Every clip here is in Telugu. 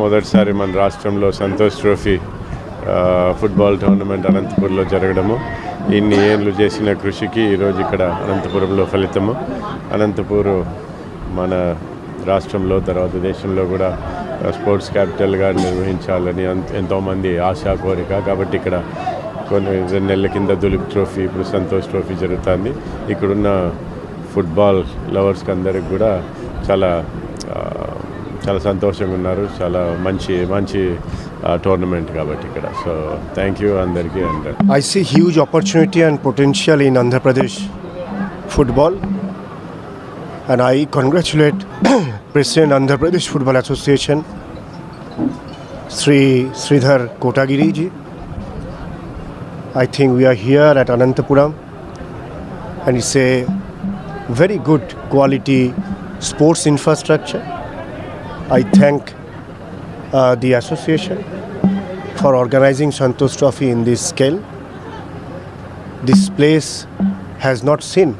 మొదటిసారి మన రాష్ట్రంలో సంతోష్ ట్రోఫీ ఫుట్బాల్ టోర్నమెంట్ అనంతపూర్లో జరగడము. ఇన్ని ఏళ్ళు చేసిన కృషికి ఈరోజు ఇక్కడ అనంతపురంలో ఫలితము. అనంతపూరు మన రాష్ట్రంలో తర్వాత దేశంలో కూడా స్పోర్ట్స్ క్యాపిటల్గా నిర్వహించాలని ఎంతోమంది ఆశా కోరిక. కాబట్టి ఇక్కడ కొన్ని రెండు నెలల కింద దులిప్ ట్రోఫీ ఇప్పుడు సంతోష్ ట్రోఫీ జరుగుతుంది. ఇక్కడున్న ఫుట్బాల్ లవర్స్కి అందరికి కూడా చాలా చాలా సంతోషంగా ఉన్నారు చాలా మంచి మంచి టోర్నమెంట్ కాబట్టి ఇక్కడ సో థ్యాంక్ యూ అందరికీ and I see huge opportunity and potential in Andhra Pradesh football, and I congratulate President Andhra Pradesh Football Association, Sri Sridhar Kotagiri ji. I think we are here at Anantapuram, and it's a very good quality sports infrastructure. I thank uh, the association for organizing Santosh Trophy in this scale. This place has not seen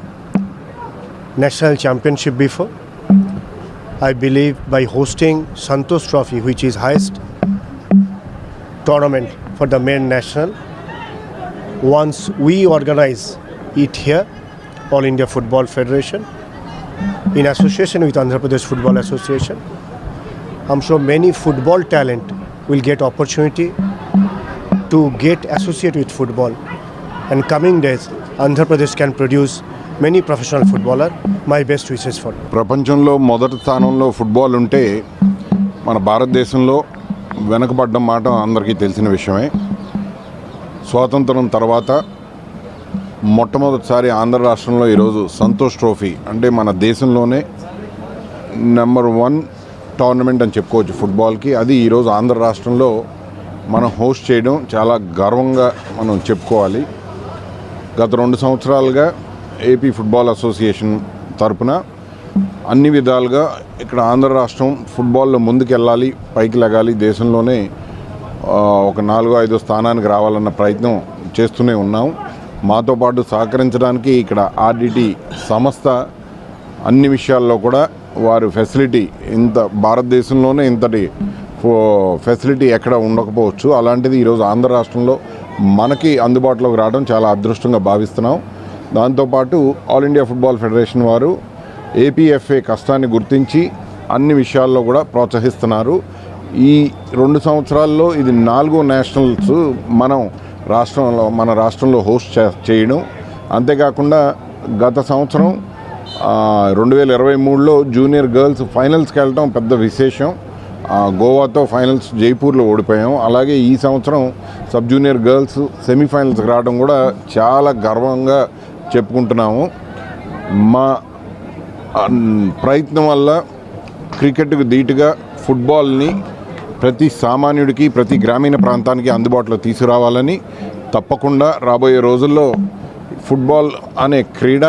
national championship before. I believe by hosting Santosh Trophy, which is highest tournament for the men national, once we organize it here, All India Football Federation, in association with Andhra Pradesh Football Association, I'm sure many football talent will get opportunity to get associated with football. And coming days, Andhra Pradesh can produce many professional footballer. My best wishes for ప్రపంచంలో మొదటి స్థానంలో ఫుట్బాల్ ఉంటే మన భారతదేశంలో వెనకబడ్డం మాట అందరికీ తెలిసిన విషయమే స్వాతంత్రం తర్వాత మొట్టమొదటిసారి ఆంధ్ర రాష్ట్రంలో ఈరోజు సంతోష్ ట్రోఫీ అంటే మన దేశంలోనే నెంబర్ వన్ టోర్నమెంట్ అని చెప్పుకోవచ్చు ఫుట్బాల్కి. అది ఈరోజు ఆంధ్ర రాష్ట్రంలో మనం హోస్ట్ చేయడం చాలా గర్వంగా మనం చెప్పుకోవాలి. గత రెండు సంవత్సరాలుగా ఏపీ ఫుట్బాల్ అసోసియేషన్ తరపున అన్ని విధాలుగా ఇక్కడ ఆంధ్ర రాష్ట్రం ఫుట్బాల్లో ముందుకెళ్ళాలి పైకి లెగాలి దేశంలోనే ఒక నాలుగో ఐదో స్థానానికి రావాలన్న ప్రయత్నం చేస్తూనే ఉన్నాం. మాతో పాటు సహకరించడానికి ఇక్కడ ఆర్డిటి సంస్థ అన్ని విషయాల్లో కూడా వారి ఫెసిలిటీ ఇంత భారతదేశంలోనే ఇంతటి ఫో- ఫెసిలిటీ ఎక్కడ ఉండకపోవచ్చు. అలాంటిది ఈరోజు ఆంధ్ర రాష్ట్రంలో మనకి అందుబాటులోకి రావడం చాలా అదృష్టంగా భావిస్తున్నాం. దాంతోపాటు ఆల్ ఇండియా ఫుట్బాల్ ఫెడరేషన్ వారు ఏపీఎఫ్ఏ కష్టాన్ని గుర్తించి అన్ని విషయాల్లో కూడా ప్రోత్సహిస్తున్నారు. ఈ రెండు సంవత్సరాల్లో ఇది నాలుగో నేషనల్స్ మనం రాష్ట్రంలో మన రాష్ట్రంలో హోస్ట్ చే చేయడం. అంతేకాకుండా గత సంవత్సరం రెండు వేల ఇరవై మూడులో జూనియర్ గర్ల్స్ ఫైనల్స్కి వెళ్ళటం పెద్ద విశేషం. గోవాతో ఫైనల్స్ జైపూర్లో ఓడిపోయాం. అలాగే ఈ సంవత్సరం సబ్ జూనియర్ గర్ల్స్ సెమీఫైనల్స్కి రావడం కూడా చాలా గర్వంగా చెప్పుకుంటున్నాము. మా ప్రయత్నం వల్ల క్రికెట్కు ధీటుగా ఫుట్బాల్ని ప్రతి సామాన్యుడికి ప్రతి గ్రామీణ ప్రాంతానికి అందుబాటులో తీసుకురావాలని తప్పకుండా రాబోయే రోజుల్లో ఫుట్బాల్ అనే క్రీడ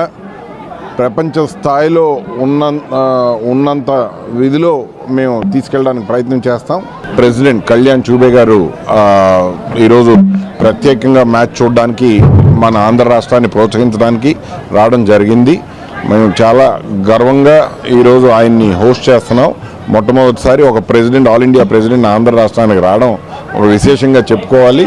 ప్రపంచ స్థాయిలో ఉన్న ఉన్నంత విధిలో మేము తీసుకెళ్ళడానికి ప్రయత్నం చేస్తాం. ప్రెసిడెంట్ కళ్యాణ్ చూబే గారు ఈరోజు ప్రత్యేకంగా మ్యాచ్ చూడడానికి మన ఆంధ్ర రాష్ట్రాన్ని ప్రోత్సహించడానికి రావడం జరిగింది. మేము చాలా గర్వంగా ఈరోజు ఆయన్ని హోస్ట్ చేస్తున్నాం. మొట్టమొదటిసారి ఒక president all India president Andhra రాష్ట్రానికి రావడం ఒక విశేషంగా చెప్పుకోవాలి.